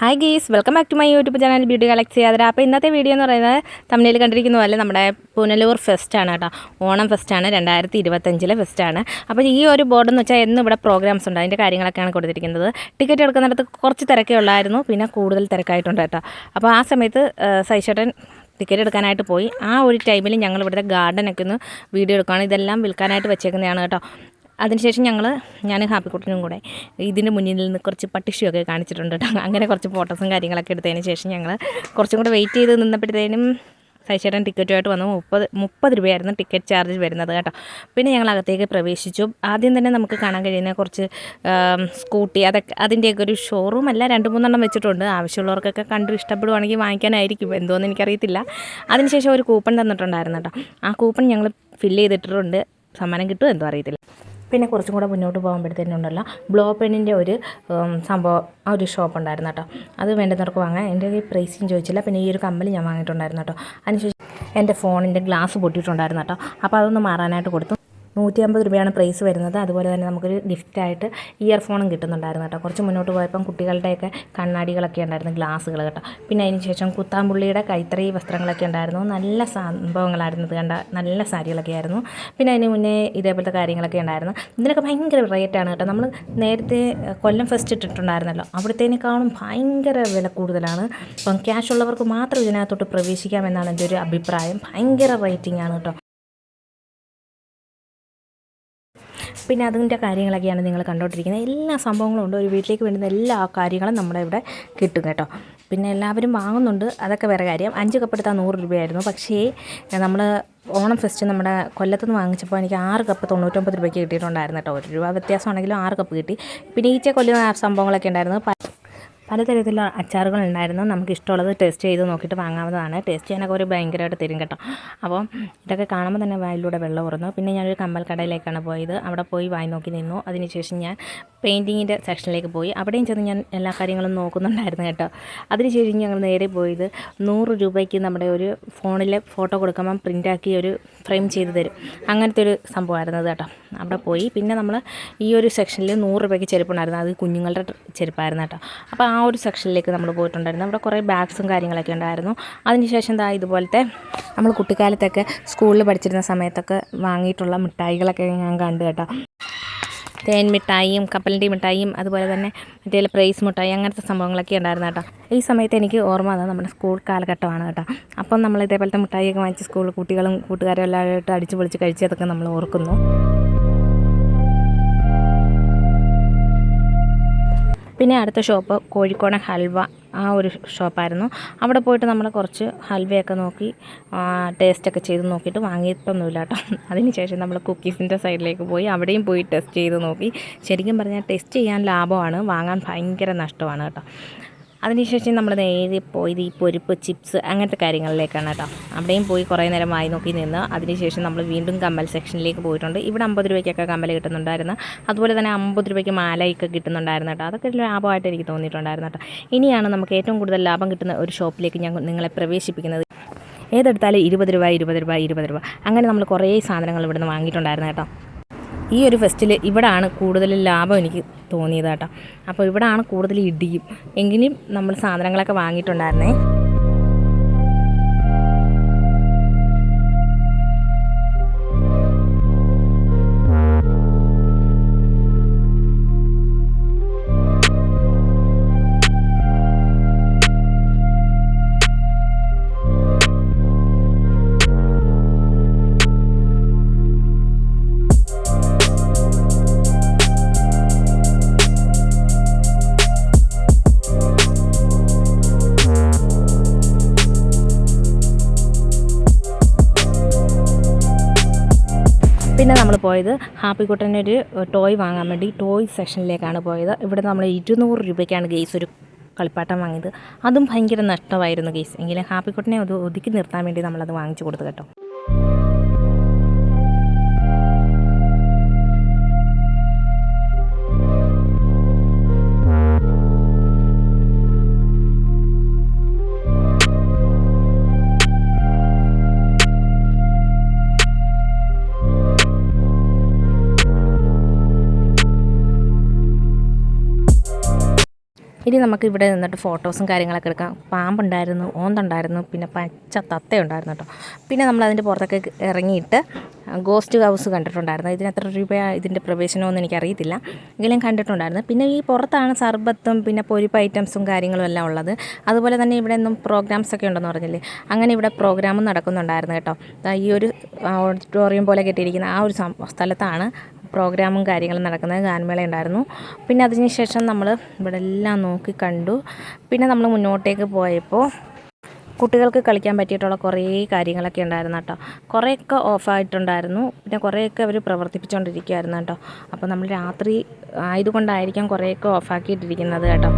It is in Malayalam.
Hi guys welcome back to my YouTube channel beauty collect ചെയ്യാതെ അപ്പോൾ ഇന്നത്തെ വീഡിയോ എന്ന് പറയുന്നത് തമിഴിൽ കണ്ടിരിക്കുന്ന പോലെ നമ്മുടെ പുനലൂർ ഫെസ്റ്റാണ് കേട്ടോ. ഓണം ഫെസ്റ്റാണ് രണ്ടായിരത്തി ഇരുപത്തഞ്ചിലെ ഫെസ്റ്റാണ് അപ്പോൾ ഈ ഒരു ബോർഡ് എന്ന് വെച്ചാൽ എന്നും ഇവിടെ പ്രോഗ്രാംസ് ഉണ്ട്. അതിന്റെ കാര്യങ്ങളൊക്കെയാണ് കൊടുത്തിരിക്കുന്നത്. ടിക്കറ്റ് എടുക്കുന്നിടത്ത് കുറച്ച് തിരക്കേ ഉള്ളായിരുന്നു പിന്നെ കൂടുതൽ തിരക്കായിട്ടുണ്ട് കേട്ടോ. അപ്പോൾ ആ സമയത്ത് സൈഷേട്ടൻ ടിക്കറ്റ് എടുക്കാനായിട്ട് പോയി. ആ ഒരു ടൈമിൽ ഞങ്ങൾ ഇവിടുത്തെ ഗാർഡനൊക്കെ ഒന്ന് വീഡിയോ എടുക്കുകയാണ്. ഇതെല്ലാം വിൽക്കാനായിട്ട് വെച്ചേക്കുന്നതാണ് കേട്ടോ. അതിനുശേഷം ഞങ്ങൾ ഞാൻ ഹാപ്പിക്കുട്ടനും കൂടെ ഇതിന്റെ മുന്നിൽ നിന്ന് കുറച്ച് പട്ടിഷ്യൊക്കെ കാണിച്ചിട്ടുണ്ട് കേട്ടോ. അങ്ങനെ കുറച്ച് ഫോട്ടോസും കാര്യങ്ങളൊക്കെ എടുത്തതിന് ശേഷം ഞങ്ങൾ കുറച്ചും കൂടെ വെയിറ്റ് ചെയ്ത് നിന്നപ്പോഴത്തേനും സൈശേട്ടൻ ടിക്കറ്റുമായിട്ട് വന്നു. മുപ്പത് മുപ്പത് രൂപയായിരുന്നു ടിക്കറ്റ് ചാർജ് വരുന്നത് കേട്ടോ. പിന്നെ ഞങ്ങൾ അകത്തേക്ക് പ്രവേശിച്ചു. ആദ്യം തന്നെ നമുക്ക് കാണാൻ കഴിയുന്ന കുറച്ച് സ്കൂട്ടി അതൊക്കെ അതിന്റെയൊക്കെ ഒരു ഷോറൂം അല്ല രണ്ട് മൂന്നെണ്ണം വെച്ചിട്ടുണ്ട്. ആവശ്യമുള്ളവർക്കൊക്കെ കണ്ടു ഇഷ്ടപ്പെടുവാണെങ്കിൽ വാങ്ങിക്കാനായിരിക്കും. എന്തോന്ന് എനിക്കറിയത്തില്ല. അതിനുശേഷം ഒരു കൂപ്പൺ തന്നിട്ടുണ്ടായിരുന്നു കേട്ടോ. ആ കൂപ്പൺ ഞങ്ങൾ ഫില്ല് ചെയ്തിട്ടുണ്ട് സമ്മാനം കിട്ടുമോ എന്തോ അറിയത്തില്ല. പിന്നെ കുറച്ചും കൂടെ മുന്നോട്ട് പോകുമ്പോഴത്തേനുണ്ടല്ലോ ബ്ലോ പെണ്ണിന്റെ ഒരു സംഭവം ഒരു ഷോപ്പ് ഉണ്ടായിരുന്നു കേട്ടോ. അത് വേണ്ടുന്നവർക്ക് വാങ്ങാൻ എന്റെ പ്രൈസിങ് ചോദിച്ചില്ല. പിന്നെ ഈ ഒരു കമ്മൽ ഞാൻ വാങ്ങിയിട്ടുണ്ടായിരുന്നു കേട്ടോ. അതിനുശേഷം എന്റെ ഫോണിന്റെ ഗ്ലാസ് പൊട്ടിയിട്ടുണ്ടായിരുന്നു കേട്ടോ. അപ്പോൾ അതൊന്ന് മാറാനായിട്ട് കൊടുത്തു. നൂറ്റി അമ്പത് രൂപയാണ് പ്രൈസ് വരുന്നത്. അതുപോലെ തന്നെ നമുക്കൊരു ഗിഫ്റ്റായിട്ട് ഇയർഫോണും കിട്ടുന്നുണ്ടായിരുന്നു കേട്ടോ. കുറച്ച് മുന്നോട്ട് പോയപ്പം കുട്ടികളുടെയൊക്കെ കണ്ണാടികളൊക്കെ ഉണ്ടായിരുന്നു ഗ്ലാസ്സുകൾ കേട്ടോ. പിന്നെ അതിന് ശേഷം കുത്താമ്പുള്ളിയുടെ കൈത്തറി വസ്ത്രങ്ങളൊക്കെ ഉണ്ടായിരുന്നു. നല്ല സംഭവങ്ങളായിരുന്നു ഇത് കണ്ട നല്ല സാരികളൊക്കെ ആയിരുന്നു. പിന്നെ അതിന് മുന്നേ ഇതേപോലത്തെ കാര്യങ്ങളൊക്കെ ഉണ്ടായിരുന്നു. ഇതിനൊക്കെ ഭയങ്കര റേറ്റാണ് കേട്ടോ. നമ്മൾ നേരത്തെ കൊല്ലം ഫെസ്റ്റ് ഇട്ടിട്ടുണ്ടായിരുന്നല്ലോ അവിടുത്തേനേക്കാളും ഭയങ്കര വില കൂടുതലാണ്. അപ്പം ക്യാഷ് ഉള്ളവർക്ക് മാത്രം ഇതിനകത്തോട്ട് പ്രവേശിക്കാമെന്നാണ് എന്റെ ഒരു അഭിപ്രായം. ഭയങ്കര റേറ്റിംഗ് ആണ് കേട്ടോ. പിന്നെ അതിന്റെ കാര്യങ്ങളൊക്കെയാണ് നിങ്ങൾ കണ്ടുകൊണ്ടിരിക്കുന്നത് എല്ലാ സംഭവങ്ങളും ഉണ്ട്. ഒരു വീട്ടിലേക്ക് വേണ്ടുന്ന എല്ലാ കാര്യങ്ങളും നമ്മുടെ ഇവിടെ കിട്ടും കേട്ടോ. പിന്നെ എല്ലാവരും വാങ്ങുന്നുണ്ട്. അതൊക്കെ വേറെ കാര്യം. അഞ്ച് കപ്പ് എടുത്താൽ നൂറ് രൂപയായിരുന്നു. പക്ഷേ നമ്മൾ ഓണം ഫെസ്റ്റ് നമ്മുടെ കൊല്ലത്തുനിന്ന് വാങ്ങിച്ചപ്പോൾ എനിക്ക് ആറ് കപ്പ് തൊണ്ണൂറ്റൊമ്പത് രൂപയ്ക്ക് കിട്ടിയിട്ടുണ്ടായിരുന്നു കേട്ടോ. ഒരു രൂപ വ്യത്യാസമാണെങ്കിലും ആറ് കപ്പ് കിട്ടി. പിന്നെ ഈച്ച കൊല്ലുന്ന സംഭവങ്ങളൊക്കെ ഉണ്ടായിരുന്നു. പലതരത്തിലുള്ള അച്ചാറുകൾ ഉണ്ടായിരുന്നു നമുക്ക് ഇഷ്ടമുള്ളത് ടേസ്റ്റ് ചെയ്ത് നോക്കിയിട്ട് വാങ്ങാവുന്നതാണ്. ടേസ്റ്റ് ചെയ്യാനൊക്കെ ഒരു ഭയങ്കരമായിട്ട് തരും കേട്ടോ. അപ്പോൾ ഇതൊക്കെ കാണുമ്പോൾ തന്നെ വായിലൂടെ വെള്ളം ഉറന്നു പിന്നെ ഞാനൊരു കമ്മൽ കടയിലേക്കാണ് പോയത്. അവിടെ പോയി വായി നോക്കി നിന്നു. അതിനുശേഷം ഞാൻ പെയിന്റിങ്ങിന്റെ സെക്ഷനിലേക്ക് പോയി. അവിടെയും ചെന്ന് ഞാൻ എല്ലാ കാര്യങ്ങളും നോക്കുന്നുണ്ടായിരുന്നു കേട്ടോ. അതിനുശേഷം ഞങ്ങൾ നേരെ പോയത് നൂറ് രൂപയ്ക്ക് നമ്മുടെ ഒരു ഫോണിൽ ഫോട്ടോ കൊടുക്കുമ്പം പ്രിന്റാക്കി ഒരു ഫ്രെയിം ചെയ്ത് തരും. അങ്ങനത്തെ ഒരു സംഭവമായിരുന്നു കേട്ടോ. അവിടെ പോയി. പിന്നെ നമ്മൾ ഈ ഒരു സെക്ഷനിൽ നൂറ് രൂപയ്ക്ക് ചെരുപ്പുണ്ടായിരുന്നു. അത് കുഞ്ഞുങ്ങളുടെ ചെരുപ്പായിരുന്നു കേട്ടോ. അപ്പോൾ ആ ഒരു സെക്ഷനിലേക്ക് നമ്മൾ പോയിട്ടുണ്ടായിരുന്നു. അവിടെ കുറേ ബാഗ്സും കാര്യങ്ങളൊക്കെ ഉണ്ടായിരുന്നു. അതിനുശേഷം ദാ ഇതുപോലത്തെ നമ്മൾ കുട്ടിക്കാലത്തൊക്കെ സ്കൂളിൽ പഠിച്ചിരുന്ന സമയത്തൊക്കെ വാങ്ങിയിട്ടുള്ള മിഠായികളൊക്കെ ഞാൻ കണ്ടു കേട്ടോ. തേൻ മിഠായിയും കപ്പലിന്റെ മിഠായിയും അതുപോലെ തന്നെ മറ്റേ പ്രൈസ് മിഠായി അങ്ങനത്തെ സംഭവങ്ങളൊക്കെ ഉണ്ടായിരുന്നു കേട്ടോ. ഈ സമയത്ത് എനിക്ക് ഓർമ്മ വന്നത് നമ്മുടെ സ്കൂൾ കാലഘട്ടമാണ് കേട്ടോ. അപ്പം നമ്മൾ ഇതേപോലത്തെ മിഠായിയൊക്കെ വാങ്ങിച്ച് സ്കൂൾ കുട്ടികളും കൂട്ടുകാരും എല്ലാവരുമായിട്ട് അടിച്ചു പൊളിച്ച് കഴിച്ചതൊക്കെ നമ്മൾ ഓർക്കുന്നു. പിന്നെ അടുത്ത ഷോപ്പ് കോഴിക്കോട് ഹൽവ ആ ഒരു ഷോപ്പായിരുന്നു. അവിടെ പോയിട്ട് നമ്മൾ കുറച്ച് ഹൽവയൊക്കെ നോക്കി ടേസ്റ്റൊക്കെ ചെയ്ത് നോക്കിയിട്ട് വാങ്ങിയിട്ടൊന്നുമില്ല കേട്ടോ. അതിനുശേഷം നമ്മൾ കുക്കീസിന്റെ സൈഡിലേക്ക് പോയി അവിടെയും പോയി ടെസ്റ്റ് ചെയ്ത് നോക്കി. ശരിക്കും പറഞ്ഞാൽ ടെസ്റ്റ് ചെയ്യാൻ ലാഭമാണ് വാങ്ങാൻ ഭയങ്കര നഷ്ടമാണ് കേട്ടോ. അതിനുശേഷം നമ്മൾ നേരെ പോയി ഈ പൊരിപ്പ് ചിപ്സ് അങ്ങനത്തെ കാര്യങ്ങളിലേക്കാണ് കേട്ടോ. അവിടെയും പോയി കുറേ നേരം വായി നോക്കി നിന്ന് അതിനുശേഷം നമ്മൾ വീണ്ടും കമ്മൽ സെക്ഷനിലേക്ക് പോയിട്ടുണ്ട്. ഇവിടെ അമ്പത് രൂപയ്ക്കൊക്കെ കമ്മൽ കിട്ടുന്നുണ്ടായിരുന്നു. അതുപോലെ തന്നെ അമ്പത് രൂപയ്ക്ക് മാലയൊക്കെ കിട്ടുന്നുണ്ടായിരുന്നു കേട്ടോ. അതൊക്കെ ലാഭമായിട്ട് എനിക്ക് തോന്നിയിട്ടുണ്ടായിരുന്നു കേട്ടോ. ഇനിയാണ് നമുക്ക് ഏറ്റവും കൂടുതൽ ലാഭം കിട്ടുന്ന ഒരു ഷോപ്പിലേക്ക് ഞാൻ നിങ്ങളെ പ്രവേശിപ്പിക്കുന്നത്. ഏതെടുത്താലും ഇരുപത് രൂപ ഇരുപത് രൂപ ഇരുപത് രൂപ. അങ്ങനെ നമ്മൾ കുറേ സാധനങ്ങൾ ഇവിടുന്ന് വാങ്ങിയിട്ടുണ്ടായിരുന്നു കേട്ടോ. ഈ ഒരു ഫെസ്റ്റിൽ ഇവിടാണ് കൂടുതൽ ലാഭം എനിക്ക് തോന്നിയത് കേട്ടോ. അപ്പോൾ ഇവിടാണ് കൂടുതൽ ഇടിയും. എങ്കിലും നമ്മൾ സാധനങ്ങളൊക്കെ വാങ്ങിയിട്ടുണ്ടായിരുന്നേ. പിന്നെ നമ്മൾ പോയത് ഹാപ്പിക്കുട്ടന്റെ ഒരു ടോയ് വാങ്ങാൻ വേണ്ടി ടോയ് സെക്ഷനിലേക്കാണ് പോയത്. ഇവിടെ നമ്മൾ ഇരുന്നൂറ് രൂപയ്ക്കാണ് ഗെയ്സ് ഒരു കളിപ്പാട്ടം വാങ്ങിയത്. അതും ഭയങ്കര നഷ്ടമായിരുന്നു ഗെയ്സ് എങ്കിലും ഹാപ്പിക്കുട്ടനെ അത് ഒതുക്കി നിർത്താൻ വേണ്ടി നമ്മളത് വാങ്ങിച്ചു കൊടുത്തു കേട്ടോ. ഇനി നമുക്ക് ഇവിടെ നിന്നിട്ട് ഫോട്ടോസും കാര്യങ്ങളൊക്കെ എടുക്കാം. പാമ്പുണ്ടായിരുന്നു ഓന്തുണ്ടായിരുന്നു പിന്നെ പച്ച തത്തയുണ്ടായിരുന്നു കേട്ടോ. പിന്നെ നമ്മൾ അതിന്റെ പുറത്തൊക്കെ ഇറങ്ങിയിട്ട് ഗോസ്റ്റ് ഹൗസ് കണ്ടിട്ടുണ്ടായിരുന്നു. ഇതിന് എത്ര രൂപ ഇതിന്റെ പ്രവേശനമൊന്നും എനിക്കറിയത്തില്ല. എങ്കിലും കണ്ടിട്ടുണ്ടായിരുന്നു. പിന്നെ ഈ പുറത്താണ് സർബത്തും പിന്നെ പൊരിപ്പ് ഐറ്റംസും കാര്യങ്ങളും എല്ലാം ഉള്ളത്. അതുപോലെ തന്നെ ഇവിടെ നിന്നും പ്രോഗ്രാംസ് ഒക്കെ ഉണ്ടെന്ന് പറഞ്ഞില്ലേ? അങ്ങനെ ഇവിടെ പ്രോഗ്രാമും നടക്കുന്നുണ്ടായിരുന്നു കേട്ടോ. ഈ ഒരു ഓഡിറ്റോറിയം പോലെ കെട്ടിയിരിക്കുന്ന ആ ഒരു സ്ഥലത്താണ് പ്രോഗ്രാമും കാര്യങ്ങളും നടക്കുന്ന ഗാനമേള ഉണ്ടായിരുന്നു പിന്നെ അതിന് ശേഷം നമ്മൾ ഇവിടെ എല്ലാം നോക്കി കണ്ടു. പിന്നെ നമ്മൾ മുന്നോട്ടേക്ക് പോയപ്പോൾ കുട്ടികൾക്ക് കളിക്കാൻ പറ്റിയിട്ടുള്ള കുറേ കാര്യങ്ങളൊക്കെ ഉണ്ടായിരുന്നു കേട്ടോ. കുറേയൊക്കെ ഓഫായിട്ടുണ്ടായിരുന്നു. പിന്നെ കുറേയൊക്കെ അവർ പ്രവർത്തിപ്പിച്ചുകൊണ്ടിരിക്കുകയായിരുന്നു കേട്ടോ. അപ്പോൾ നമ്മൾ രാത്രി ആയതുകൊണ്ടായിരിക്കാം കുറേയൊക്കെ ഓഫാക്കിയിട്ടിരിക്കുന്നത് കേട്ടോ.